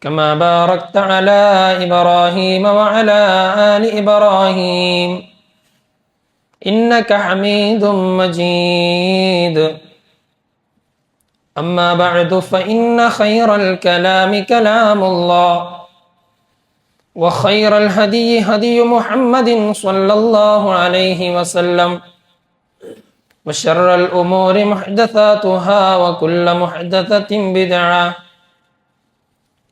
كما باركت على إبراهيم وعلى آل إبراهيم. إنك حميد مجيد. أما بعد فإن خير الكلام كلام الله. وخير الهدي هدي محمد صلى الله عليه وسلم. وشر الأمور محدثاتها وكل محدثة بدعة.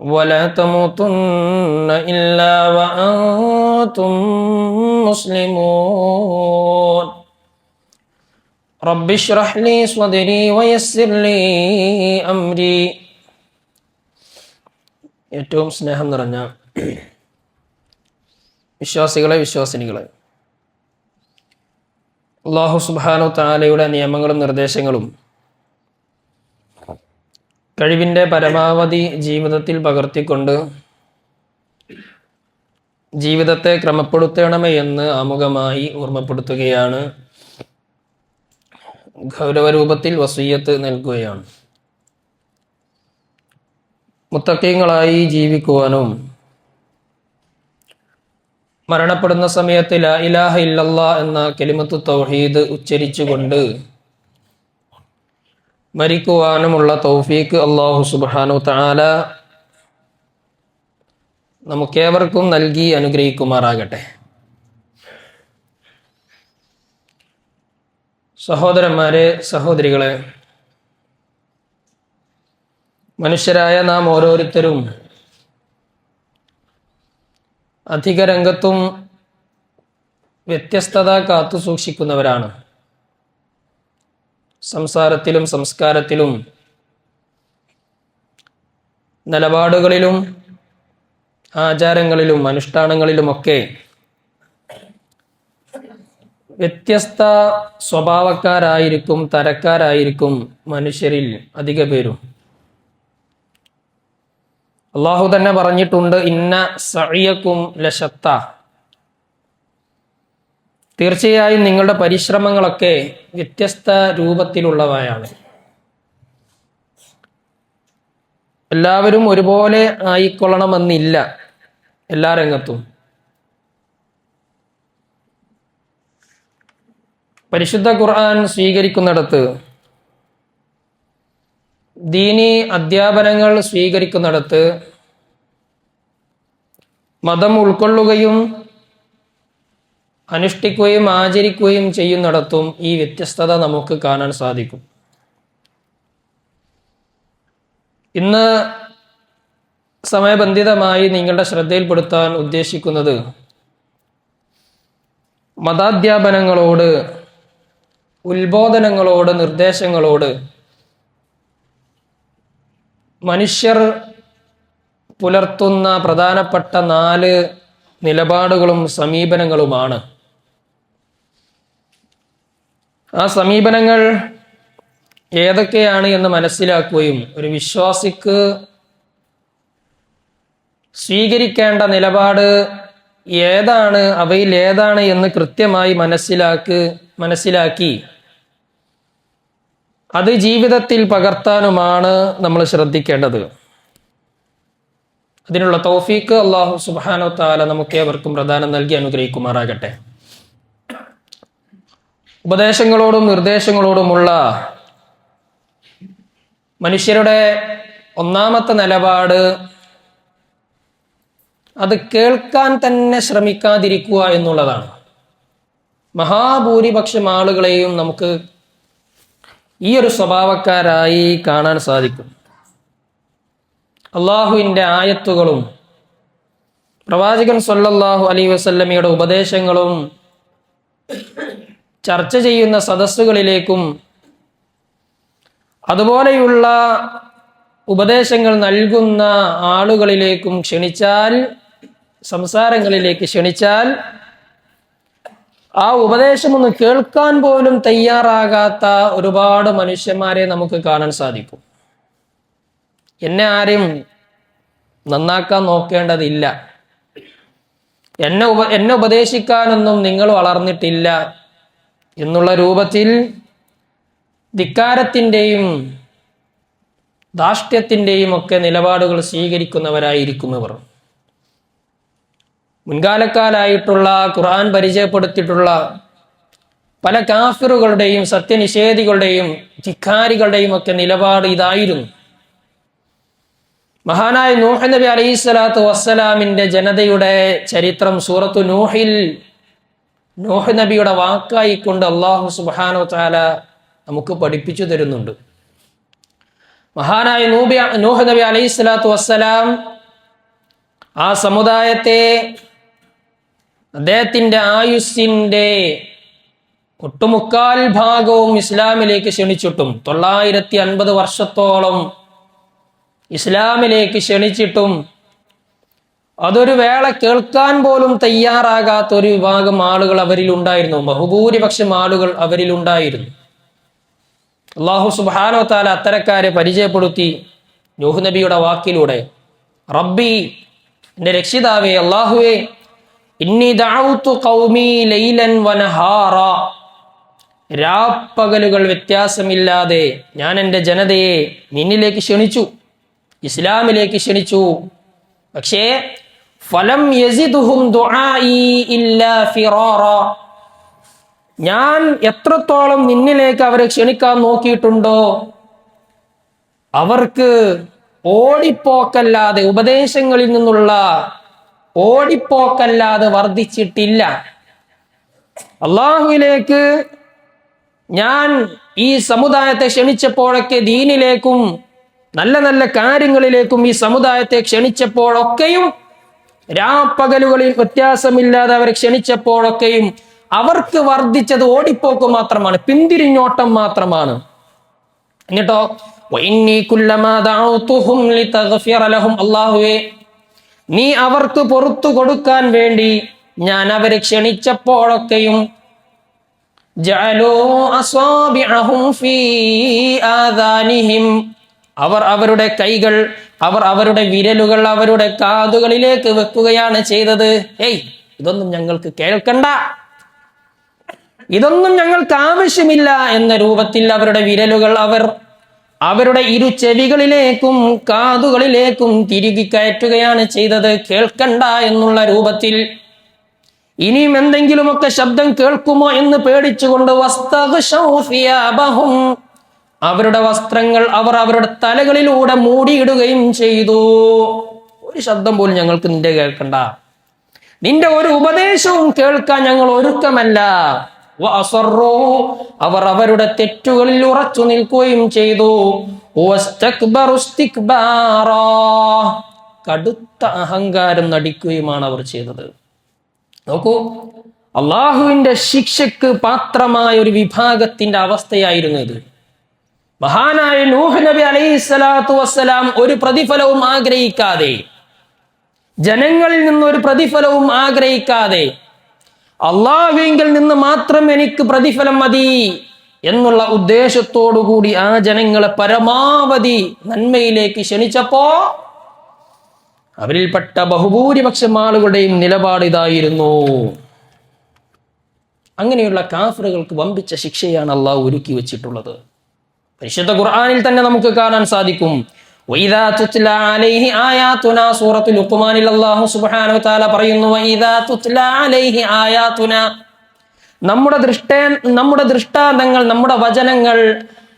ولا تموتن إلا وأنتم مسلمون رب اشرح لي صدري ويسر لي أمري ഏറ്റവും സ്നേഹം നിറഞ്ഞ വിശ്വാസികളെ വിശ്വാസിനികളെ അള്ളാഹു സുബാനു താലയുടെ നിയമങ്ങളും നിർദ്ദേശങ്ങളും കഴിവിന്റെ പരമാവധി ജീവിതത്തിൽ പകർത്തിക്കൊണ്ട് ജീവിതത്തെ ക്രമപ്പെടുത്തണമേ എന്ന് ആമുഖമായി ഓർമ്മപ്പെടുത്തുകയാണ്. ഗൗരവരൂപത്തിൽ വസീയത്ത് നൽകുകയാണ്. മുത്തക്കീങ്ങളായി ജീവിക്കുവാനും മരണപ്പെടുന്ന സമയത്ത് ലാ ഇലാഹ ഇല്ലല്ലാ എന്ന കെലിമത്ത് തൗഹീദ് ഉച്ചരിച്ചുകൊണ്ട് മരിക്കുവാനുമുള്ള തൗഫീക്ക് അള്ളാഹു സുബാനു താല നമുക്കേവർക്കും നൽകി അനുഗ്രഹിക്കുമാറാകട്ടെ. സഹോദരന്മാരെ സഹോദരികളെ മനുഷ്യരായ നാം ഓരോരുത്തരും അധിക രംഗത്തും വ്യത്യസ്തത കാത്തു സൂക്ഷിക്കുന്നവരാണ്. സംസാരത്തിലും സംസ്കാരത്തിലും നിലപാടുകളിലും ആചാരങ്ങളിലും അനുഷ്ഠാനങ്ങളിലുമൊക്കെ വ്യത്യസ്ത സ്വഭാവക്കാരായിരിക്കും തരക്കാരായിരിക്കും മനുഷ്യരിൽ അധിക പേരും അള്ളാഹു തന്നെ പറഞ്ഞിട്ടുണ്ട് ഇന്ന സഴിയക്കും ലശത്ത. തീർച്ചയായും നിങ്ങളുടെ പരിശ്രമങ്ങളൊക്കെ വ്യത്യസ്ത രൂപത്തിലുള്ളവയാണ്. എല്ലാവരും ഒരുപോലെ ആയിക്കൊള്ളണമെന്നില്ല എല്ലാ രംഗത്തും. പരിശുദ്ധ ഖുർആൻ സ്വീകരിക്കുന്നിടത്ത് ദീനി അധ്യാപനങ്ങൾ സ്വീകരിക്കുന്നിടത്ത് മതം ഉൾക്കൊള്ളുകയും അനുഷ്ഠിക്കുകയും ആചരിക്കുകയും ചെയ്യുന്നിടത്തും ഈ വ്യത്യസ്തത നമുക്ക് കാണാൻ സാധിക്കും. ഇന്ന് സമയബന്ധിതമായി നിങ്ങളുടെ ശ്രദ്ധയിൽപ്പെടുത്താൻ ഉദ്ദേശിക്കുന്നത് മതാധ്യാപനങ്ങളോട് ഉത്ബോധനങ്ങളോട് നിർദ്ദേശങ്ങളോട് മനുഷ്യർ പുലർത്തുന്ന പ്രധാനപ്പെട്ട നാല് നിലപാടുകളും സമീപനങ്ങളുമാണ്. ആ സമീപനങ്ങൾ ഏതൊക്കെയാണ് എന്ന് മനസ്സിലാക്കുകയും ഒരു വിശ്വാസിക്ക് സ്വീകരിക്കേണ്ട നിലപാട് ഏതാണ് അവയിൽ ഏതാണ് എന്ന് കൃത്യമായി മനസ്സിലാക്ക് മനസ്സിലാക്കി. അത് ജീവിതത്തിൽ പകർത്താനുമാണ് നമ്മൾ ശ്രദ്ധിക്കേണ്ടത്. അതിനുള്ള തൗഫീക്ക് അള്ളാഹു സുബാനോ താല നമുക്ക് ഏവർക്കും പ്രധാനം നൽകി അനുഗ്രഹിക്കുമാറാകട്ടെ. ഉപദേശങ്ങളോടും നിർദ്ദേശങ്ങളോടുമുള്ള മനുഷ്യരുടെ ഒന്നാമത്തെ നിലപാട് അത് കേൾക്കാൻ തന്നെ ശ്രമിക്കാതിരിക്കുക എന്നുള്ളതാണ്. മഹാഭൂരിപക്ഷം ആളുകളെയും നമുക്ക് ഈ ഒരു സ്വഭാവക്കാരായി കാണാൻ സാധിക്കും. അള്ളാഹുവിന്റെ ആയത്തുകളും പ്രവാചകൻ സല്ലല്ലാഹു അലൈ വസല്ലമയുടെ ഉപദേശങ്ങളും ചർച്ച ചെയ്യുന്ന സദസ്സുകളിലേക്കും അതുപോലെയുള്ള ഉപദേശങ്ങൾ നൽകുന്ന ആളുകളിലേക്കും ക്ഷണിച്ചാൽ സംസാരങ്ങളിലേക്ക് ക്ഷണിച്ചാൽ ആ ഉപദേശമൊന്ന് കേൾക്കാൻ പോലും തയ്യാറാകാത്ത ഒരുപാട് മനുഷ്യന്മാരെ നമുക്ക് കാണാൻ സാധിക്കും. എന്നെ ആരും നന്നാക്കാൻ നോക്കേണ്ടതില്ല. എന്നെ ഉപ എന്നെ ഉപദേശിക്കാനൊന്നും നിങ്ങൾ വളർന്നിട്ടില്ല. എന്നുള്ള രൂപത്തിൽ ധിക്കാരത്തിന്റെയും ധാഷ്ട്യത്തിന്റെയും ഒക്കെ നിലപാടുകൾ സ്വീകരിക്കുന്നവരായിരിക്കും ഇവർ. മുൻകാലക്കാലായിട്ടുള്ള ഖുർആൻ പരിചയപ്പെടുത്തിയിട്ടുള്ള പല കാഫിറുകളുടെയും സത്യനിഷേധികളുടെയും ധിക്കാരികളുടെയും ഒക്കെ നിലപാട് ഇതായിരുന്നു. മഹാനായ നൂഹ് നബി അലൈഹി സ്വലാത്തു വസ്സലാമിന്റെ ജനതയുടെ ചരിത്രം സൂറത്തു നൂഹിൽ നൂഹ് നബിയുടെ വാക്കായി കൊണ്ട് അള്ളാഹു സുബാനോ താല നമുക്ക് പഠിപ്പിച്ചു തരുന്നുണ്ട്. മഹാനായ നൂബി നൂഹ് നബി അലൈഹി സ്വലാത്തു വസ്സലാം ആ സമുദായത്തെ അദ്ദേഹത്തിന്റെ ആയുസ്സിന്റെ ഒട്ടുമുക്കാൽ ഭാഗവും ഇസ്ലാമിലേക്ക് ക്ഷണിച്ചിട്ടും തൊള്ളായിരത്തി അൻപത് വർഷത്തോളം ഇസ്ലാമിലേക്ക് ക്ഷണിച്ചിട്ടും അതൊരു വേള കേൾക്കാൻ പോലും തയ്യാറാകാത്ത ഒരു വിഭാഗം ആളുകൾ അവരിൽ ഉണ്ടായിരുന്നു. ബഹുഭൂരിപക്ഷം ആളുകൾ അവരിൽ ഉണ്ടായിരുന്നു. അള്ളാഹു സുബാനോ താല അത്തരക്കാരെ പരിചയപ്പെടുത്തി നൂഹ് നബിയുടെ വാക്കിലൂടെ. റബ്ബി എന്റെ രക്ഷിതാവേ അള്ളാഹുവേ ഇന്നി ലൈലൻ രാപ്പകലുകൾ വ്യത്യാസമില്ലാതെ ഞാൻ എന്റെ ജനതയെ നിന്നിലേക്ക് ക്ഷണിച്ചു ഇസ്ലാമിലേക്ക് ക്ഷണിച്ചു. പക്ഷേ ഫലം ഞാൻ എത്രത്തോളം നിന്നിലേക്ക് അവരെ ക്ഷണിക്കാൻ നോക്കിയിട്ടുണ്ടോ അവർക്ക് ഓടിപ്പോക്കല്ലാതെ ഉപദേശങ്ങളിൽ നിന്നുള്ള ഓടിപ്പോക്കല്ലാതെ വർദ്ധിച്ചിട്ടില്ല. അള്ളാഹുവിലേക്ക് ഞാൻ ഈ സമുദായത്തെ ക്ഷണിച്ചപ്പോഴൊക്കെ ദീനിലേക്കും നല്ല നല്ല കാര്യങ്ങളിലേക്കും ഈ സമുദായത്തെ ക്ഷണിച്ചപ്പോഴൊക്കെയും രാപ്പകലുകളിൽ വ്യത്യാസമില്ലാതെ അവരെ ക്ഷണിച്ചപ്പോഴൊക്കെയും അവർക്ക് വർദ്ധിച്ചത് ഓടിപ്പോക്ക് മാത്രമാണ് പിന്തിരിഞ്ഞോട്ടം മാത്രമാണ്. എന്നിട്ടോ അള്ളാഹുവേ നീ അവർക്ക് പുറത്തു കൊടുക്കാൻ വേണ്ടി ഞാൻ അവരെ ക്ഷണിച്ചപ്പോഴൊക്കെയും അവർ അവരുടെ കൈകൾ അവർ അവരുടെ വിരലുകൾ അവരുടെ കാതുകളിലേക്ക് വെക്കുകയാണ് ചെയ്തത്. ഏയ് ഇതൊന്നും ഞങ്ങൾക്ക് കേൾക്കണ്ട. ഇതൊന്നും ഞങ്ങൾക്ക് ആവശ്യമില്ല എന്ന രൂപത്തിൽ അവരുടെ വിരലുകൾ അവർ അവരുടെ ഇരു ചെവികളിലേക്കും കാതുകളിലേക്കും തിരികെ കയറ്റുകയാണ് ചെയ്തത്. കേൾക്കണ്ട എന്നുള്ള രൂപത്തിൽ. ഇനിയും എന്തെങ്കിലുമൊക്കെ ശബ്ദം കേൾക്കുമോ എന്ന് പേടിച്ചുകൊണ്ട് വസ്തകം. അവരുടെ വസ്ത്രങ്ങൾ അവർ അവരുടെ തലകളിലൂടെ മൂടിയിടുകയും ചെയ്തു ഒരു ശബ്ദം പോലും ഞങ്ങൾക്ക് നിന്റെ കേൾക്കണ്ട നിന്റെ ഒരു ഉപദേശവും കേൾക്കാൻ ഞങ്ങൾ ഒരുക്കമല്ല. അവർ അവരുടെ തെറ്റുകളിൽ ഉറച്ചു നിൽക്കുകയും ചെയ്തു. കടുത്ത അഹങ്കാരം നടിക്കുകയുമാണ് അവർ ചെയ്തത് നോക്കൂ അള്ളാഹുവിന്റെ ശിക്ഷക്ക് പാത്രമായ ഒരു വിഭാഗത്തിന്റെ അവസ്ഥയായിരുന്നു ഇത് മഹാനായ നൂഹ് നബി അലൈഹി സ്വലാത്തു വസ്സലാം ഒരു പ്രതിഫലവും ആഗ്രഹിക്കാതെ ജനങ്ങളിൽ നിന്ന് ഒരു പ്രതിഫലവും ആഗ്രഹിക്കാതെ അള്ളാഹുവിങ്കിൽ നിന്ന് മാത്രം എനിക്ക് പ്രതിഫലം മതി എന്നുള്ള ഉദ്ദേശത്തോടു കൂടി ആ ജനങ്ങളെ പരമാവധി നന്മയിലേക്ക് ക്ഷണിച്ചപ്പോ അവരിൽപ്പെട്ട ബഹുഭൂരിപക്ഷം ആളുകളുടെയും നിലപാട് ഇതായിരുന്നു. അങ്ങനെയുള്ള കാഫറുകൾക്ക് വമ്പിച്ച ശിക്ഷയാണ് അള്ളാഹു ഒരുക്കി വെച്ചിട്ടുള്ളത് പരിശുദ്ധ ഖുർആാനിൽ തന്നെ നമുക്ക് കാണാൻ സാധിക്കും. ലുഖ്മാനിൽ അല്ലാഹു സുബ്ഹാനഹു തആല പറയുന്നു നമ്മുടെ ദൃഷ്ടേ നമ്മുടെ ദൃഷ്ടാന്തങ്ങൾ നമ്മുടെ വചനങ്ങൾ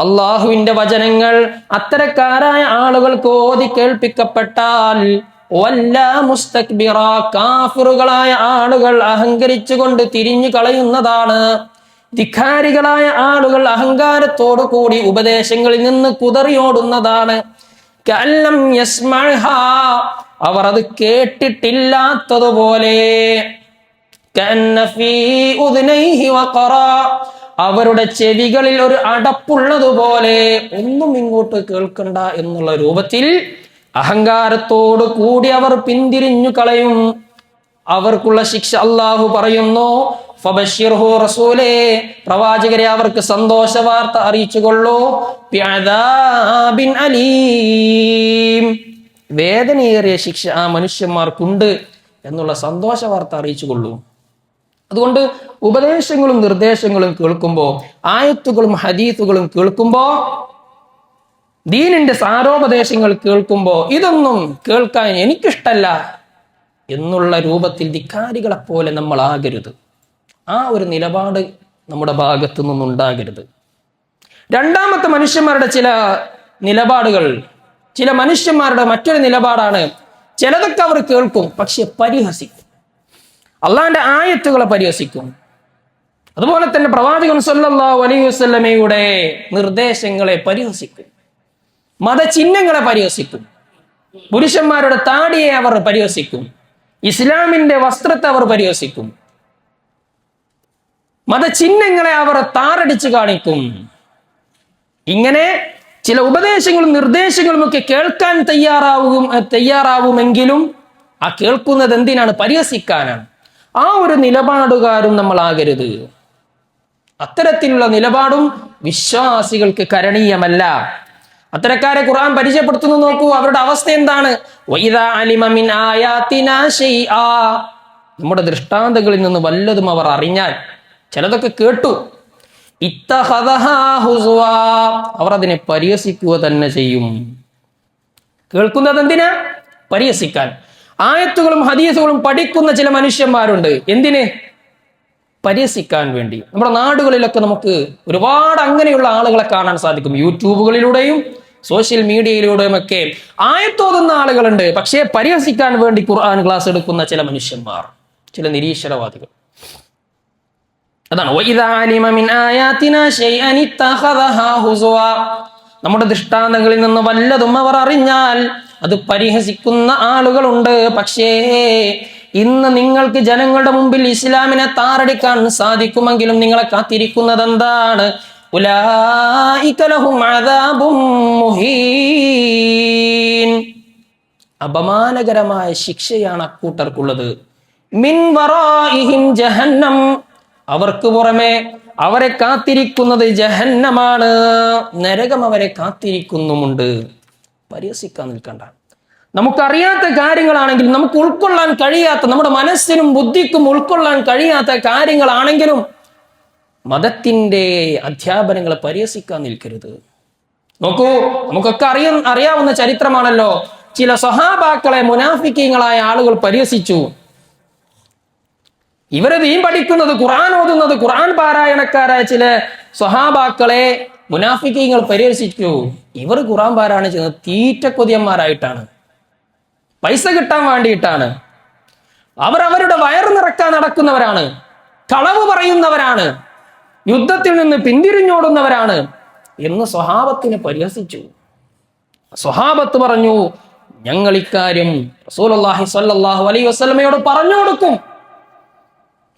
അള്ളാഹുവിന്റെ വചനങ്ങൾ അത്തരക്കാരായ ആളുകൾക്ക് ഓതി കേൾപ്പിക്കപ്പെട്ടാൽ മുസ്തക്ബിറ കാഫിറുകളായ ആളുകൾ അഹങ്കരിച്ചുകൊണ്ട് തിരിഞ്ഞു കളയുന്നതാണ്. ധിക്കാരികളായ ആളുകൾ അഹങ്കാരത്തോടു കൂടി ഉപദേശങ്ങളിൽ നിന്ന് കുതറിയോടുന്നതാണ്. അവർ അത് കേട്ടിട്ടില്ലാത്തതുപോലെ. അവരുടെ ചെവികളിൽ ഒരു അടപ്പുള്ളതുപോലെ ഒന്നും ഇങ്ങോട്ട് കേൾക്കണ്ട എന്നുള്ള രൂപത്തിൽ അഹങ്കാരത്തോട് കൂടി അവർ പിന്തിരിഞ്ഞു കളയും അവർക്കുള്ള ശിക്ഷ അള്ളാഹു പറയുന്നു റസൂലേ പ്രവാചകരെ അവർക്ക് സന്തോഷ വാർത്ത അറിയിച്ചുകൊള്ളൂ. ബിഅദാബിൻ അലീം. വേദനയേറിയ ശിക്ഷ ആ മനുഷ്യന്മാർക്കുണ്ട് എന്നുള്ള സന്തോഷ വാർത്ത അറിയിച്ചുകൊള്ളൂ. അതുകൊണ്ട് ഉപദേശങ്ങളും നിർദ്ദേശങ്ങളും കേൾക്കുമ്പോൾ ആയത്തുകളും ഹദീത്തുകളും കേൾക്കുമ്പോൾ ദീനിന്റെ സാരോപദേശങ്ങൾ കേൾക്കുമ്പോൾ ഇതൊന്നും കേൾക്കാൻ എനിക്കിഷ്ടല്ല എന്നുള്ള രൂപത്തിൽ ധിക്കാരികളെ പോലെ നമ്മൾ ആകരുത് ആ ഒരു നിലപാട് നമ്മുടെ ഭാഗത്തു നിന്നുണ്ടാകരുത്. രണ്ടാമത്തെ മനുഷ്യന്മാരുടെ ചില നിലപാടുകൾ ചില മനുഷ്യന്മാരുടെ മറ്റൊരു നിലപാടാണ് ചിലതൊക്കെ അവർ കേൾക്കും പക്ഷെ പരിഹസിക്കും. അള്ളാന്റെ ആയത്തുകളെ പരിഹസിക്കും. അതുപോലെ തന്നെ പ്രവാചകൻ സല്ലല്ലാഹു അലൈഹി വസല്ലമയുടെ നിർദ്ദേശങ്ങളെ പരിഹസിക്കും. മതചിഹ്നങ്ങളെ പരിഹസിക്കും. പുരുഷന്മാരുടെ താടിയെ അവർ പരിഹസിക്കും. ഇസ്ലാമിന്റെ വസ്ത്രത്തെ അവർ പരിഹസിക്കും. മതചിഹ്നങ്ങളെ അവർ താറടിച്ച് കാണിക്കും. ഇങ്ങനെ ചില ഉപദേശങ്ങളും നിർദ്ദേശങ്ങളും ഒക്കെ കേൾക്കാൻ തയ്യാറാവും തയ്യാറാവുമെങ്കിലും ആ കേൾക്കുന്നത് എന്തിനാണ്? പരിഹസിക്കാനാണ്. ആ ഒരു നിലപാടുകാരും നമ്മൾ ആകരുത്. അത്തരത്തിലുള്ള നിലപാടും വിശ്വാസികൾക്ക് കരണീയമല്ല. അത്തരക്കാരെ ഖുർആൻ പരിചയപ്പെടുത്തുന്നു നോക്കൂ അവരുടെ അവസ്ഥ എന്താണ്. നമ്മുടെ ദൃഷ്ടാന്തങ്ങളിൽ നിന്ന് വല്ലതും അവർ അറിഞ്ഞാൽ ചിലതൊക്കെ കേട്ടു. അവർ അതിനെ പരിഹസിക്കുക തന്നെ ചെയ്യും. കേൾക്കുന്നത് എന്തിനാ പരിഹസിക്കാൻ. ആയത്തുകളും ഹദീസുകളും പഠിക്കുന്ന ചില മനുഷ്യന്മാരുണ്ട്. എന്തിന്? പരിഹസിക്കാൻ വേണ്ടി. നമ്മുടെ നാടുകളിലൊക്കെ നമുക്ക് ഒരുപാട് അങ്ങനെയുള്ള ആളുകളെ കാണാൻ സാധിക്കും. യൂട്യൂബുകളിലൂടെയും സോഷ്യൽ മീഡിയയിലൂടെയും ഒക്കെ ആയത്തോതുന്ന ആളുകളുണ്ട്. പക്ഷേ പരിഹസിക്കാൻ വേണ്ടി ഖുർആൻ ക്ലാസ് എടുക്കുന്ന ചില മനുഷ്യന്മാർ ചില നിരീശ്വരവാദികൾ. അതാണ്. നമ്മുടെ ദൃഷ്ടാന്തങ്ങളിൽ നിന്ന് വല്ലതും അവർ അറിഞ്ഞാൽ അത് പരിഹസിക്കുന്ന ആളുകളുണ്ട്. പക്ഷേ ഇന്ന് നിങ്ങൾക്ക് ജനങ്ങളുടെ മുമ്പിൽ ഇസ്ലാമിനെ താറടിക്കാൻ സാധിക്കുമെങ്കിലും നിങ്ങളെ കാത്തിരിക്കുന്നത് എന്താണ്? അപമാനകരമായ ശിക്ഷയാണ് അക്കൂട്ടർക്കുള്ളത് മിൻ ജഹന്നം. അവർക്ക് പുറമെ അവരെ കാത്തിരിക്കുന്നത് ജഹന്നമാണ്. നരകം അവരെ കാത്തിരിക്കുന്നുമുണ്ട്. പരിഹസിക്കാൻ നിൽക്കണ്ട. നമുക്കറിയാത്ത കാര്യങ്ങളാണെങ്കിലും നമുക്ക് ഉൾക്കൊള്ളാൻ കഴിയാത്ത നമ്മുടെ മനസ്സിനും ബുദ്ധിക്കും ഉൾക്കൊള്ളാൻ കഴിയാത്ത കാര്യങ്ങളാണെങ്കിലും മതത്തിന്റെ അധ്യാപനങ്ങളെ പരിഹസിക്കാൻ നിൽക്കരുത്. നോക്കൂ നമുക്കൊക്കെ അറിയ അറിയാവുന്ന ചരിത്രമാണല്ലോ. ചില സഹാബാക്കളെ മുനാഫിക്കീങ്ങളായ ആളുകൾ പരിഹസിച്ചു. ഇവർ ദീൻ പഠിക്കുന്നത് ഖുർആൻ ഓതുന്നത് ഖുർആൻ പാരായണക്കാരായ ചില സ്വഹാബാക്കളെ മുനാഫിക്കീങ്ങൾ പരിഹസിച്ചു ഇവർ ഖുർആൻ പാരായണം ചെയ്യുന്നത് തീറ്റക്കൊതിയന്മാരായിട്ടാണ്. പൈസ കിട്ടാൻ വേണ്ടിയിട്ടാണ്. അവർ അവരുടെ വയറ് നിറക്കാൻ നടക്കുന്നവരാണ്. കളവ് പറയുന്നവരാണ്. യുദ്ധത്തിൽ നിന്ന് പിന്തിരിഞ്ഞോടുന്നവരാണ് എന്ന് സ്വഹാബത്തിനെ പരിഹസിച്ചു. സ്വഹാബത്ത് പറഞ്ഞു ഞങ്ങൾ ഇക്കാര്യം റസൂലുള്ളാഹി സ്വല്ലല്ലാഹു അലൈഹി വസല്ലമയോട് പറഞ്ഞു കൊടുക്കും.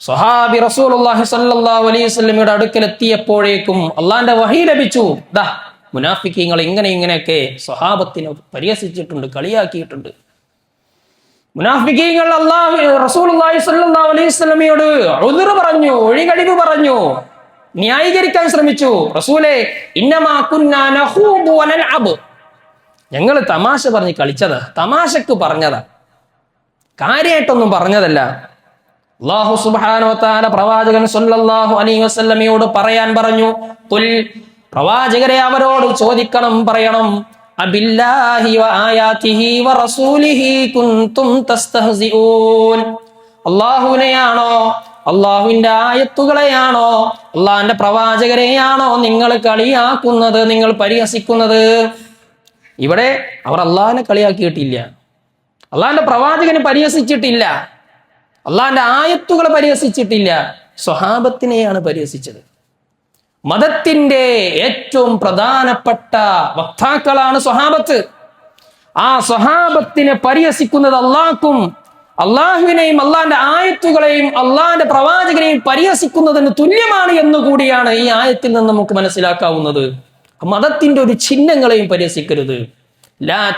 സ്വഹാബി റസൂലുള്ളാഹി സ്വല്ലല്ലാഹു അലൈഹി വസല്ലമയുടെ അടുക്കൽ എത്തിയപ്പോഴേക്കും അള്ളാന്റെ വഹി ലഭിച്ചു. ദാ മുനാഫിക്കീങ്ങൾ ഇങ്ങനെ ഇങ്ങനെയൊക്കെ സ്വഹാബത്തിനെ പരിഹസിച്ചിട്ടുണ്ട് കളിയാക്കിയിട്ടുണ്ട്. മുനാഫിക്കീങ്ങൾ അള്ളാഹു റസൂലുള്ളാഹി സ്വല്ലല്ലാഹു അലൈഹി വസല്ലമയോട് പറഞ്ഞു ഒഴികഴിവ് പറഞ്ഞു ന്യായീകരിക്കാൻ ശ്രമിച്ചു. റസൂലെ ഞങ്ങൾ തമാശ പറഞ്ഞ് കളിച്ചതാ തമാശക്ക് പറഞ്ഞതാ. കാര്യമായിട്ടൊന്നും പറഞ്ഞതല്ല. അള്ളാഹു വതആല പ്രവാചകൻ സൊല്ലാഹു അലൈഹി വസല്ലമയോട് പറയാൻ പറഞ്ഞു. തുൽ പ്രവാചകരെ അവരോട് ചോദിക്കണം പറയണം. അള്ളാഹുവിനെയാണോ അള്ളാഹുവിന്റെ ആയത്തുകളെയാണോ? അള്ളാഹിന്റെ പ്രവാചകരെയാണോ നിങ്ങൾ കളിയാക്കുന്നത് നിങ്ങൾ പരിഹസിക്കുന്നത്? ഇവിടെ അവർ അള്ളാഹിനെ കളിയാക്കിയിട്ടില്ല. അള്ളാഹിന്റെ പ്രവാചകനെ പരിഹസിച്ചിട്ടില്ല. അള്ളാഹിന്റെ ആയത്തുകളെ പരിഹസിച്ചിട്ടില്ല. സ്വഹാബത്തിനെയാണ് പരിഹസിച്ചത്. മതത്തിന്റെ ഏറ്റവും പ്രധാനപ്പെട്ട വക്താക്കളാണ് സ്വഹാബത്ത്. ആ സ്വഹാബത്തിനെ പരിഹസിക്കുന്നത് അള്ളാഹ്ക്കും അള്ളാഹുവിനെയും അള്ളാഹിന്റെ ആയത്തുകളെയും അള്ളാഹിന്റെ പ്രവാചകനെയും പരിഹസിക്കുന്നതിന് തുല്യമാണ് എന്നുകൂടിയാണ് ഈ ആയത്തിൽ നിന്ന് നമുക്ക് മനസ്സിലാക്കാവുന്നത്. മതത്തിന്റെ ഒരു ചിഹ്നങ്ങളെയും പരിഹസിക്കരുത്. ലാ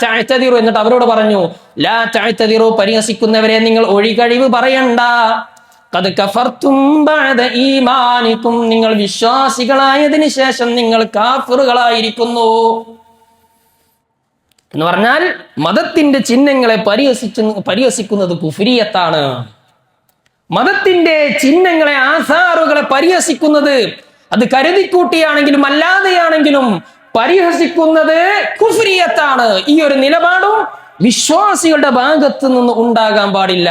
എന്നിട്ട് അവരോട് പറഞ്ഞു ലാ പരിഹസിക്കുന്നവരെ നിങ്ങൾ ഒഴികഴിവ് പറയണ്ട. നിങ്ങൾ വിശ്വാസികളായതിനു ശേഷം നിങ്ങൾ കാഫറുകളായിരിക്കുന്നു. എന്ന് പറഞ്ഞാൽ മതത്തിന്റെ ചിഹ്നങ്ങളെ പരിഹസിച്ചു പരിഹസിക്കുന്നത് കുഫിരിയത്താണ്. മതത്തിന്റെ ചിഹ്നങ്ങളെ ആധാറുകളെ പരിഹസിക്കുന്നത് അത് കരുതിക്കൂട്ടിയാണെങ്കിലും അല്ലാതെയാണെങ്കിലും പരിഹസിക്കുന്നത് കുഫ്രിയത്താണ്. ഈ ഒരു നിലപാടും വിശ്വാസികളുടെ ഭാഗത്ത് നിന്ന് ഉണ്ടാകാൻ പാടില്ല.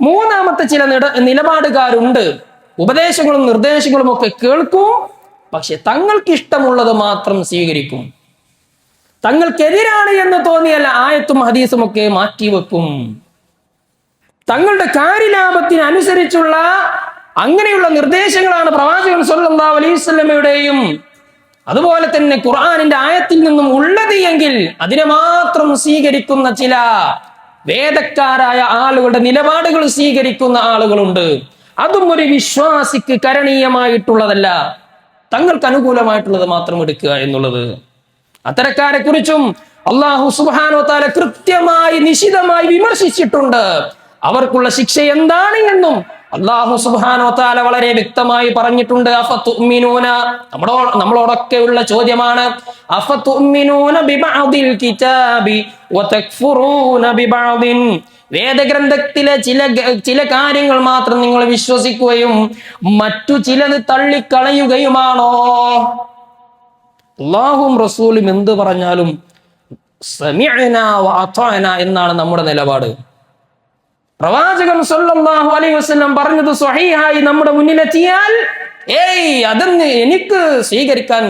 മൂന്നാമത്തെ ചില നിലപാടുകാരുണ്ട്. ഉപദേശങ്ങളും നിർദ്ദേശങ്ങളും ഒക്കെ കേൾക്കും പക്ഷെ തങ്ങൾക്ക് ഇഷ്ടമുള്ളത് മാത്രം സ്വീകരിക്കും. തങ്ങൾക്കെതിരാണ് എന്ന് തോന്നിയാൽ ആയത്തും ഹദീസും ഒക്കെ മാറ്റിവെക്കും തങ്ങളുടെ കാര്യലാഭത്തിന് അനുസരിച്ചുള്ള അങ്ങനെയുള്ള നിർദ്ദേശങ്ങളാണ് പ്രവാചകൻ സല്ലല്ലാഹു അലൈഹി വസല്ലമയുടെയും അതുപോലെ തന്നെ ഖുർആാനിന്റെ ആയത്തിൽ നിന്നും ഉള്ളത് എങ്കിൽ അതിനെ മാത്രം സ്വീകരിക്കുന്ന ചില വേദക്കാരായ ആളുകളുടെ നിലപാടുകൾ സ്വീകരിക്കുന്ന ആളുകളുണ്ട്. അതും ഒരു വിശ്വാസിക്ക് കരണീയമായിട്ടുള്ളതല്ല. തങ്ങൾക്ക് അനുകൂലമായിട്ടുള്ളത് മാത്രം എടുക്കുക എന്നുള്ളത്. അത്തരക്കാരെ കുറിച്ചും അള്ളാഹു സുബാനോ താല കൃത്യമായി നിശിതമായി വിമർശിച്ചിട്ടുണ്ട്. അവർക്കുള്ള ശിക്ഷ എന്താണ് എന്നും അള്ളാഹു സുബാനോ താല വളരെ വ്യക്തമായി പറഞ്ഞിട്ടുണ്ട് അഫത്തുമിനൂന നമ്മളോ നമ്മളോടൊക്കെയുള്ള ചോദ്യമാണ് അഫത്തുമിനൂന ബിബഅദിൽ കിതാബി വതക്ഫുറൂന ബിബഅദിൻ. വേദഗ്രന്ഥത്തിലെ ചില ചില കാര്യങ്ങൾ മാത്രം നിങ്ങൾ വിശ്വസിക്കുകയും മറ്റു ചിലത് തള്ളിക്കളയുകയുമാണോ? അള്ളാഹും റസൂലും എന്ത് പറഞ്ഞാലും എന്നാണ് നമ്മുടെ നിലപാട്. പ്രവാചകൻ സല്ലല്ലാഹു അലൈഹി വസല്ലം പറഞ്ഞത് സ്വഹീഹായി നമ്മുടെ മുന്നിലെത്തിയാൽ ഏയ് അതെന്ന് എനിക്ക് സ്വീകരിക്കാൻ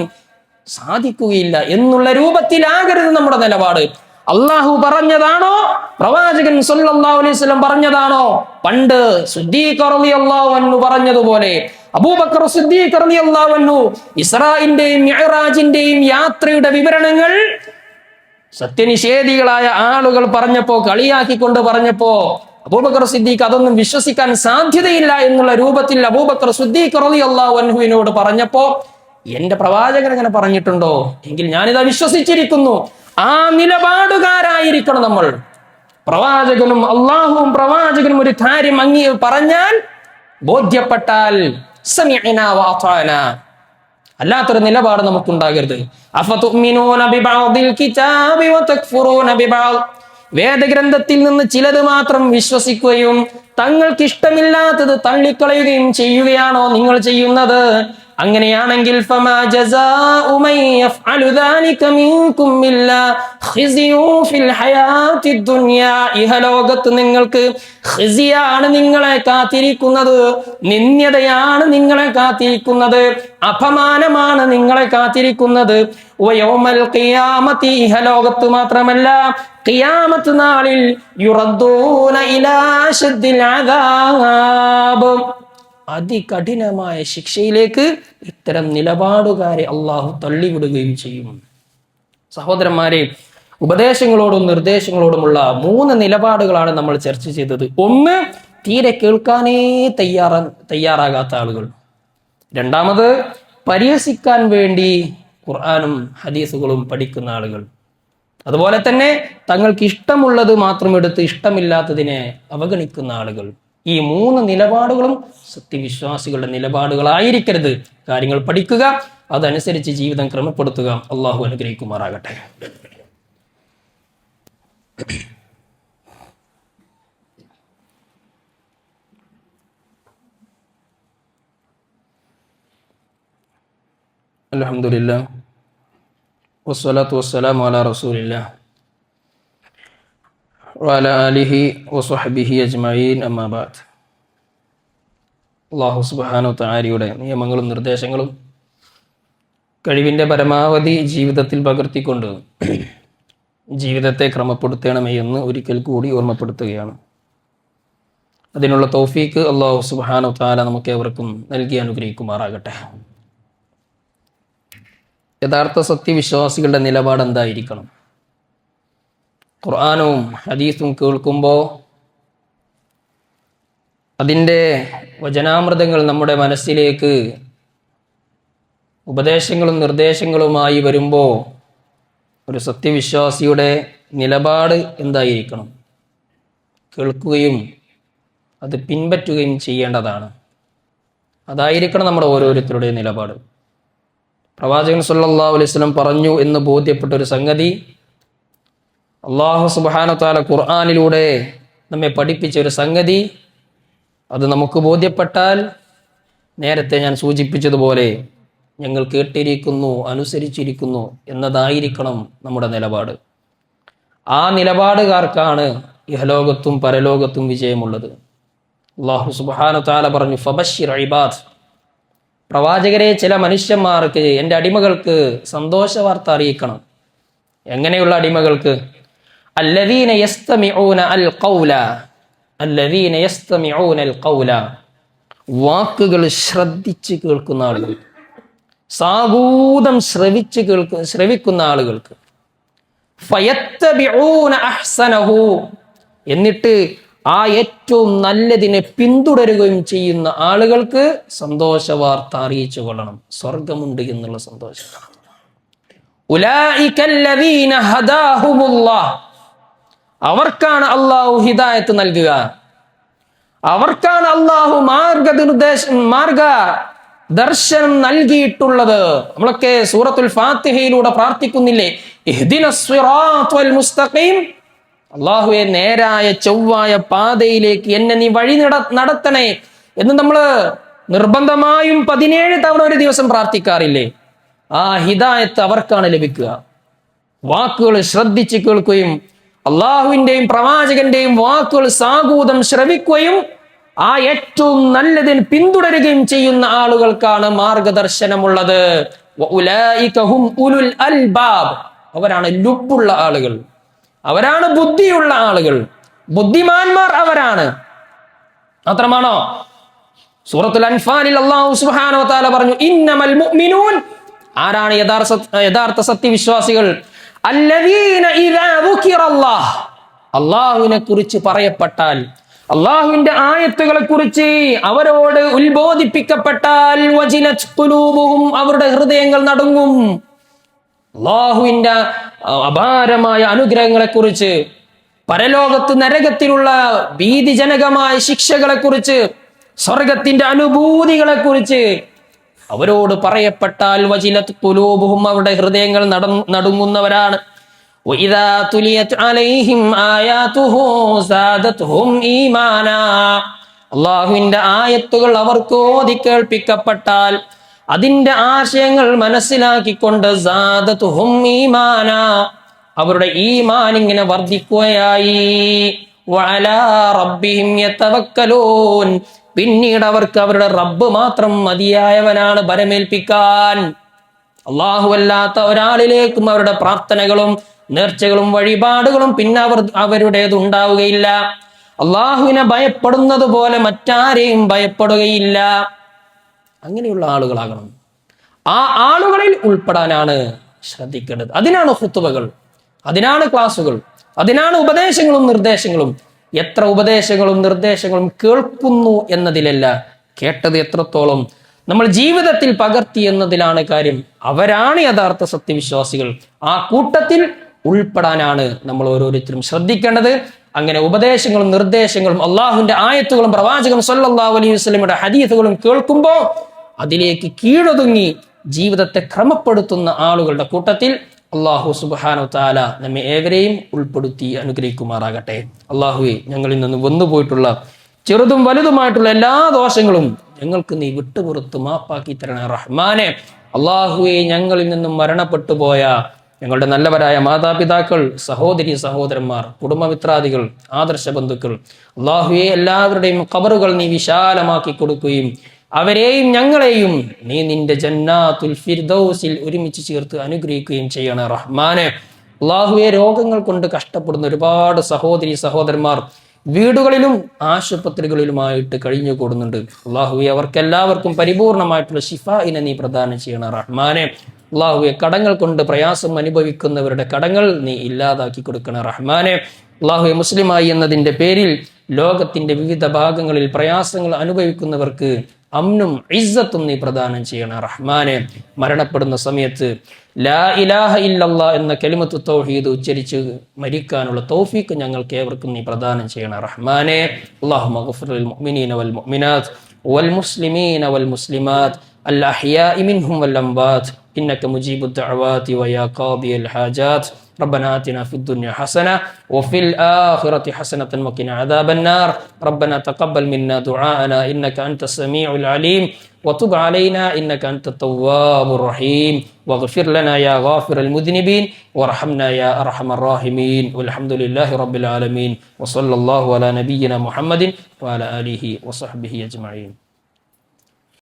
സാധിക്കുകയില്ല എന്നുള്ള രൂപത്തിലാകരുത് നമ്മുടെ നിലപാട്. അള്ളാഹു പറഞ്ഞതാണോ? പ്രവാചകൻ സല്ലല്ലാഹു അലൈഹി വസല്ലം പറഞ്ഞതാണോ? പണ്ട് സുദ്ദീഖ് റളിയല്ലാഹു അൻഹു പറഞ്ഞതുപോലെ അബൂബക്കർ സുദ്ദീഖ് റളിയല്ലാഹു അൻഹു ഇസ്രായിന്റെയും മിഅ്റാജിന്റെയും യാത്രയുടെ വിവരണങ്ങൾ സത്യനിഷേധികളായ ആളുകൾ പറഞ്ഞപ്പോ കളിയാക്കിക്കൊണ്ട് പറഞ്ഞപ്പോ അബൂബക്കർ സിദ്ദീഖ് അതൊന്നും വിശ്വസിക്കാൻ സാധ്യതയില്ല എന്നുള്ള രൂപത്തിൽ അബൂബക്കർ സിദ്ദീഖ് റളിയല്ലാഹു അൻഹുവിനോട് പറഞ്ഞപ്പോ എന്റെ പ്രവാചകൻ അങ്ങനെ പറഞ്ഞിട്ടുണ്ടോ? എങ്കിൽ ഞാനിതാ വിശ്വസിച്ചിരിക്കുന്നു. ആ നിലപാടുകാരായിരിക്കണം നമ്മൾ. പ്രവാചകനും അള്ളാഹുവും പ്രവാചകനും ഒരു കാര്യം അങ്ങി പറഞ്ഞാൽ ബോധ്യപ്പെട്ടാൽ അല്ലാത്തൊരു നിലപാട് നമുക്കുണ്ടാകരുത്. വേദഗ്രന്ഥത്തിൽ നിന്ന് ചിലത് മാത്രം വിശ്വസിക്കുകയും തങ്ങൾക്ക് ഇഷ്ടമില്ലാത്തത് തള്ളിക്കളയുകയും ചെയ്യുകയാണോ നിങ്ങൾ ചെയ്യുന്നത്? അങ്ങനെയാണെങ്കിൽ ഇഹലോകത്ത് നിങ്ങൾക്ക് ഹിസിയാണ് നിങ്ങളെ കാത്തിരിക്കുന്നത് നിന്ദ്യതയാണ് നിങ്ങളെ കാത്തിരിക്കുന്നത് അപമാനമാണ് നിങ്ങളെ കാത്തിരിക്കുന്നത്. ഇഹലോകത്ത് മാത്രമല്ല ഖിയാമത്ത് നാളിൽ അതികഠിനമായ ശിക്ഷയിലേക്ക് ഇത്തരം നിലപാടുകാരെ അള്ളാഹു തള്ളിവിടുകയും ചെയ്യും. സഹോദരന്മാരെ ഉപദേശങ്ങളോടും നിർദ്ദേശങ്ങളോടുമുള്ള മൂന്ന് നിലപാടുകളാണ് നമ്മൾ ചർച്ച ചെയ്തത്. ഒന്ന് തീരെ കേൾക്കാനേ തയ്യാറ തയ്യാറാകാത്ത ആളുകൾ. രണ്ടാമത് പരിഹസിക്കാൻ വേണ്ടി ഖുർആാനും ഹദീസുകളും പഠിക്കുന്ന ആളുകൾ. അതുപോലെ തന്നെ തങ്ങൾക്ക് ഇഷ്ടമുള്ളത് മാത്രം എടുത്ത് ഇഷ്ടമില്ലാത്തതിനെ അവഗണിക്കുന്ന ആളുകൾ. ഈ മൂന്ന് നിലപാടുകളും സത്യവിശ്വാസികളുടെ നിലപാടുകളായിരിക്കരുത്. കാര്യങ്ങൾ പഠിക്കുക അതനുസരിച്ച് ജീവിതം ക്രമപ്പെടുത്തുക. അള്ളാഹു അനുഗ്രഹിക്കുമാറാകട്ടെ. അലഹമുല്ല വസ്സലാത്തു വസ്സലാം അല റസൂലില്ല വഅല ആലിഹി വസ്വഹബിഹി അജ്മഈൻ അമ്മാബാദ് അള്ളാഹു സുബ്ഹാനഹു താരിയുടെ നിയമങ്ങളും നിർദ്ദേശങ്ങളും കഴിവിന്റെ പരമാവധി ജീവിതത്തിൽ പകർത്തിക്കൊണ്ട് ജീവിതത്തെ ക്രമപ്പെടുത്തണമേ എന്ന് ഒരിക്കൽ കൂടി ഓർമ്മപ്പെടുത്തുകയാണ്. അതിനുള്ള തൗഫീക്ക് അള്ളാഹു സുബ്ഹാനഹു താല നമുക്ക് ഏവർക്കും നൽകി അനുഗ്രഹിക്കുമാറാകട്ടെ. യഥാർത്ഥ സത്യവിശ്വാസികളുടെ നിലപാട് എന്തായിരിക്കണം? ഖുർആാനും ഹദീസും കേൾക്കുമ്പോൾ അതിന്റെ വചനാമൃതങ്ങൾ നമ്മുടെ മനസ്സിലേക്ക് ഉപദേശങ്ങളും നിർദ്ദേശങ്ങളുമായി വരുമ്പോൾ ഒരു സത്യവിശ്വാസിയുടെ നിലപാട് എന്തായിരിക്കണം? കേൾക്കുകയും അത് പിൻപറ്റുകയും ചെയ്യേണ്ടതാണ്. അതായിരിക്കണം നമ്മുടെ ഓരോരുത്തരുടെയും നിലപാട്. പ്രവാചകൻ സല്ലല്ലാഹു അലൈവലം പറഞ്ഞു എന്ന് ബോധ്യപ്പെട്ട ഒരു സംഗതി. അള്ളാഹു സുബാനത്താല ഖുർആാനിലൂടെ നമ്മെ പഠിപ്പിച്ച ഒരു സംഗതി. അത് നമുക്ക് ബോധ്യപ്പെട്ടാൽ നേരത്തെ ഞാൻ സൂചിപ്പിച്ചതുപോലെ ഞങ്ങൾ കേട്ടിരിക്കുന്നു അനുസരിച്ചിരിക്കുന്നു എന്നതായിരിക്കണം നമ്മുടെ നിലപാട്. ആ നിലപാടുകാർക്കാണ് ഇഹലോകത്തും പരലോകത്തും വിജയമുള്ളത്. അള്ളാഹു സുബാന താല പറഞ്ഞു ഫബഷിർ ഇബാദ്. പ്രവാചകരെ ചില മനുഷ്യന്മാർക്ക് എന്റെ അടിമകൾക്ക് സന്തോഷ വാർത്ത അറിയിക്കണം. എങ്ങനെയുള്ള അടിമകൾക്ക്? അല്ലദീന ഖൗല. ഖൗല. വാക്കുകൾ ശ്രദ്ധിച്ച് കേൾക്കുന്ന ആളുകൾ. സാഗൂതം ശ്രവിച്ച് കേൾക്ക ശ്രവിക്കുന്ന ആളുകൾക്ക്. അഹ്സനഹു. എന്നിട്ട് ആ ഏറ്റവും നല്ലതിനെ പിന്തുടരുകയും ചെയ്യുന്ന ആളുകൾക്ക് സന്തോഷ വാർത്ത അറിയിച്ചു കൊള്ളണം. സ്വർഗമുണ്ട് എന്നുള്ള സന്തോഷം. അവർക്കാണ് അള്ളാഹു ഹിദായത്ത് നൽകുക. അവർക്കാണ് അള്ളാഹു മാർഗനിർദ്ദേശം മാർഗ ദർശനം നൽകിയിട്ടുള്ളത്. നമ്മളൊക്കെ സൂറത്തുൽ ഫാത്തിഹയിലൂടെ പ്രാർത്ഥിക്കുന്നില്ലേ? മുസ്തഖീം അള്ളാഹുവെ നേരായ ചൊവ്വായ പാതയിലേക്ക് എന്നെ നീ വഴി നട നടത്തണേ എന്ന് നമ്മൾ നിർബന്ധമായും പതിനേഴ് തവണ ഒരു ദിവസം പ്രാർത്ഥിക്കാറില്ലേ? ആ ഹിദായത്ത് അവർക്കാണ് ലഭിക്കുക. വാക്കുകൾ ശ്രദ്ധിച്ച് കേൾക്കുകയും അള്ളാഹുവിന്റെയും പ്രവാചകന്റെയും വാക്കുകൾ സാഗൂതം ശ്രവിക്കുകയും ആ ഏറ്റവും നല്ലതിന് പിന്തുടരുകയും ചെയ്യുന്ന ആളുകൾക്കാണ് മാർഗദർശനമുള്ളത്. അവരാണ് ലുബുള്ള ആളുകൾ. അവരാണ് ബുദ്ധിയുള്ള ആളുകൾ. ബുദ്ധിമാന്മാർ അവരാണ്. മാത്രമാണോ? സൂറത്തുൽ അൻഫാലിൽ അള്ളാഹു സുബ്ഹാനഹു വതആല പറഞ്ഞു ഇന്നമൽ മുഅ്മിനൂൻ. ആരാണ് യഥാർത്ഥ യഥാർത്ഥ സത്യവിശ്വാസികൾ? അള്ളാഹുവിനെ കുറിച്ച് പറയപ്പെട്ടാൽ അള്ളാഹുവിന്റെ ആയത്തുകളെ കുറിച്ച് അവരോട് ഉത്ബോധിപ്പിക്കപ്പെട്ടാൽ അവരുടെ ഹൃദയങ്ങൾ നടുങ്ങും. അള്ളാഹുവിന്റെ അപാരമായ അനുഗ്രഹങ്ങളെക്കുറിച്ച് പരലോകത്ത് നരകത്തിലുള്ള ഭീതിജനകമായ ശിക്ഷകളെക്കുറിച്ച് സ്വർഗത്തിന്റെ അനുഭൂതികളെക്കുറിച്ച് അവരോട് പറയപ്പെട്ടാൽ വചിലത്ത് തുലൂബുഹും അവരുടെ ഹൃദയങ്ങൾ നട നടുങ്ങുന്നവരാണ്. അള്ളാഹുവിന്റെ ആയത്തുകൾ അവർക്ക് ഓതി കേൾപ്പിക്കപ്പെട്ടാൽ അതിന്റെ ആശയങ്ങൾ മനസ്സിലാക്കിക്കൊണ്ട് അവരുടെ ഈമാൻ ഇങ്ങനെ വർദ്ധിക്കുകയായി. പിന്നീട് അവർക്ക് അവരുടെ റബ്ബ് മാത്രം മതിയായവനാണ് ഭരമേൽപ്പിക്കാൻ. അള്ളാഹുവല്ലാത്ത ഒരാളിലേക്കും അവരുടെ പ്രാർത്ഥനകളും നേർച്ചകളും വഴിപാടുകളും പിന്നെ അവർ അവരുടേത് ഉണ്ടാവുകയില്ല. അള്ളാഹുവിനെ ഭയപ്പെടുന്നത് പോലെ മറ്റാരെയും ഭയപ്പെടുകയില്ല. അങ്ങനെയുള്ള ആളുകളാകണം. ആ ആളുകളിൽ ഉൾപ്പെടാനാണ് ശ്രദ്ധിക്കേണ്ടത്. അതിനാണ് ഹുത്തുവകൾ അതിനാണ് ക്ലാസുകൾ. അതിനാണ് ഉപദേശങ്ങളും നിർദ്ദേശങ്ങളും. എത്ര ഉപദേശങ്ങളും നിർദ്ദേശങ്ങളും കേൾക്കുന്നു എന്നതിലല്ല കേട്ടത് എത്രത്തോളം നമ്മൾ ജീവിതത്തിൽ പകർത്തി എന്നതിലാണ് കാര്യം. അവരാണ് യഥാർത്ഥ സത്യവിശ്വാസികൾ. ആ കൂട്ടത്തിൽ ഉൾപ്പെടാനാണ് നമ്മൾ ഓരോരുത്തരും ശ്രദ്ധിക്കേണ്ടത്. അങ്ങനെ ഉപദേശങ്ങളും നിർദ്ദേശങ്ങളും അള്ളാഹുവിന്റെ ആയത്തുകളും പ്രവാചകൻ സല്ലല്ലാഹു അലൈഹി വസ്ലമിയുടെ ഹദീസുകളും കേൾക്കുമ്പോൾ അതിലേക്ക് കീഴൊതുങ്ങി ജീവിതത്തെ ക്രമപ്പെടുത്തുന്ന ആളുകളുടെ കൂട്ടത്തിൽ അള്ളാഹു സുബാനു താല നമ്മെ ഏവരെയും ഉൾപ്പെടുത്തി അനുഗ്രഹിക്കുമാറാകട്ടെ. അള്ളാഹുവെ ഞങ്ങളിൽ നിന്ന് വന്നുപോയിട്ടുള്ള ചെറുതും വലുതുമായിട്ടുള്ള എല്ലാ ദോഷങ്ങളും ഞങ്ങൾക്ക് നീ വിട്ടുപുറത്ത് മാപ്പാക്കി തരണ റഹ്മാനെ. അള്ളാഹുവെ ഞങ്ങളിൽ നിന്നും മരണപ്പെട്ടു പോയ ഞങ്ങളുടെ നല്ലവരായ മാതാപിതാക്കൾ സഹോദരി സഹോദരന്മാർ കുടുംബമിത്രാദികൾ ആദർശ ബന്ധുക്കൾ അള്ളാഹുവെ എല്ലാവരുടെയും കബറുകൾ നീ വിശാലമാക്കി കൊടുക്കുകയും അവരെയും ഞങ്ങളെയും നീ നിന്റെ ജന്നാത്തുൽ ഫിർദൗസിൽ ഒരുമിച്ച് ചേർത്ത് അനുഗ്രഹിക്കുകയും ചെയ്യണം റഹ്മാനെ. അള്ളാഹുവെ രോഗങ്ങൾ കൊണ്ട് കഷ്ടപ്പെടുന്ന ഒരുപാട് സഹോദരി സഹോദരന്മാർ വീടുകളിലും ആശുപത്രികളിലുമായിട്ട് കഴിഞ്ഞു കൂടുന്നുണ്ട് അള്ളാഹുവെ അവർക്കെല്ലാവർക്കും പരിപൂർണമായിട്ടുള്ള ഷിഫായിനെ നീ പ്രദാനം ചെയ്യണം റഹ്മാനെ. അള്ളാഹുവെ കടങ്ങൾ കൊണ്ട് പ്രയാസം അനുഭവിക്കുന്നവരുടെ കടങ്ങൾ നീ ഇല്ലാതാക്കി കൊടുക്കണം റഹ്മാനെ. അള്ളാഹുവെ മുസ്ലിമായി എന്നതിന്റെ പേരിൽ ലോകത്തിന്റെ വിവിധ ഭാഗങ്ങളിൽ പ്രയാസങ്ങൾ അനുഭവിക്കുന്നവർക്ക് അമ്നും ഇസ്സത്തും നീ പ്രദാനം ചെയ്യണം റഹ്മാനെ മരണപ്പെടുന്ന സമയത്ത് ലാ ഇലാഹ ഇല്ലല്ലാ എന്ന കെലിമത്ത് തൗഹീദ് ഉച്ചരിച്ച് മരിക്കാനുള്ള തൗഫീക്ക് ഞങ്ങൾക്ക് ഏവർക്കും നീ പ്രദാനം ചെയ്യണം റഹ്മാനെ അള്ളാഹു മഗ്ഫിറുൽ മുഅ്മിനീന വൽ മുഅ്മിനാത്ത് വൽ മുസ്ലിമീന വൽ മുസ്ലിമാത്ത് الأحياء منهم والأموات إنك مجيب الدعوات ويا قاضي الحاجات ربنا آتنا في الدنيا حسنة وفي الآخرة حسنة وقنا عذاب النار. ربنا تقبل منا دعاءنا إنك أنت السميع العليم. وتب علينا إنك أنت التواب الرحيم. واغفر لنا يا غافر المذنبين. وارحمنا يا أرحم الراحمين. والحمد لله رب العالمين. وصلى الله على نبينا محمد وعلى آله وصحبه أجمعين.